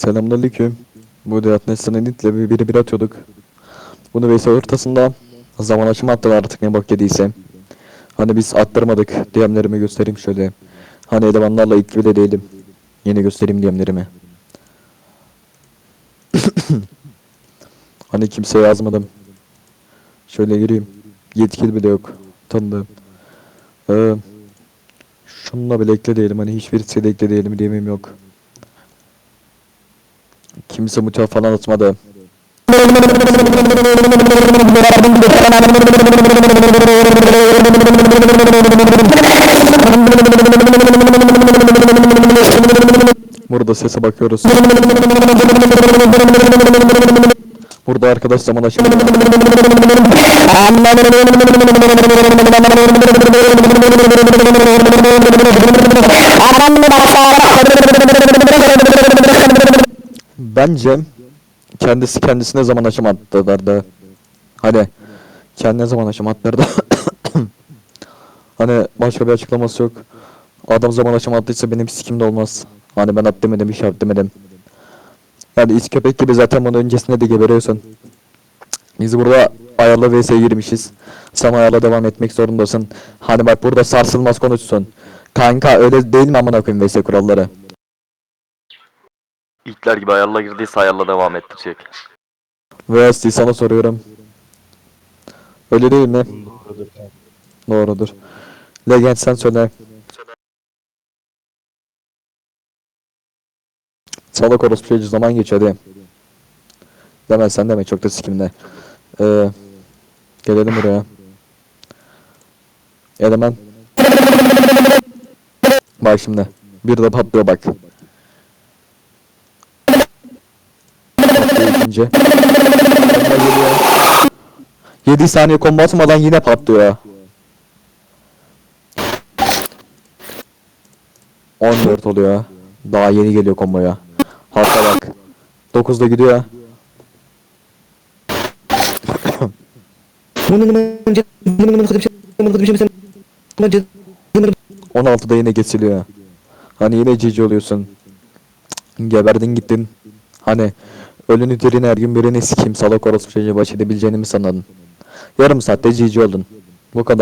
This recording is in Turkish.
Selamünaleyküm. Bu Deat Nesli'nin itle bir biri bir atıyorduk. Bunu Veysel ortasında zaman aşımı attılar artık ne bok yediyse. Hani biz attırmadık. DM'lerimi göstereyim şöyle. Hani elemanlarla ilk bile değilim. Yeni göstereyim DM'lerimi. hani kimseye yazmadım. Şöyle gireyim. Yetkili bile yok. Tanıdığım. Ee, şununla bile ekle değilim. Hani hiçbirisiyle ekle değilim. DM'im yok. Kimse mutel falan atmadı. Burada sese bakıyoruz. Burada arkadaş zaman aşımı. Bence kendisi kendisine zaman aşım. Hani kendine zaman aşım attırdı. hani başka bir açıklaması yok. Adam zaman aşım attıysa benim sikim de olmaz. Hani ben at demedim, bir şey yap demedim. Yani iç köpek gibi zaten bunun öncesinde de geberiyorsun. Biz burada ayarla vs'ye girmişiz. Sen ayarla devam etmek zorundasın. Hani bak burada sarsılmaz konuşsun. Kanka öyle değil mi amına koyayım vs kuralları? İlkler gibi ayarla girdiyse ayarla devam ettirecek. VSD sana soruyorum. Öyle değil mi? Doğrudur. Legend sen söyle. Salak orospu çocuğu zaman hadi. Demezsen deme çok da sikimde. Ee, gelelim buraya. Eleman. Bak şimdi. Bir de patlıyor bak. Geliyor. 7 saniye combo atmadan yine patlıyor. 14 oluyor. Daha yeni geliyor komboya. Hatta bak. 9'da gidiyor. şey 16'da yine geçiliyor. Hani yine cici oluyorsun. Geberdin gittin. Hani ölünü dirini her gün birini sikeyim salak orospu çocuğu baş edebileceğini mi sanadın? Yarım saatte cici oldun. Bu kadar.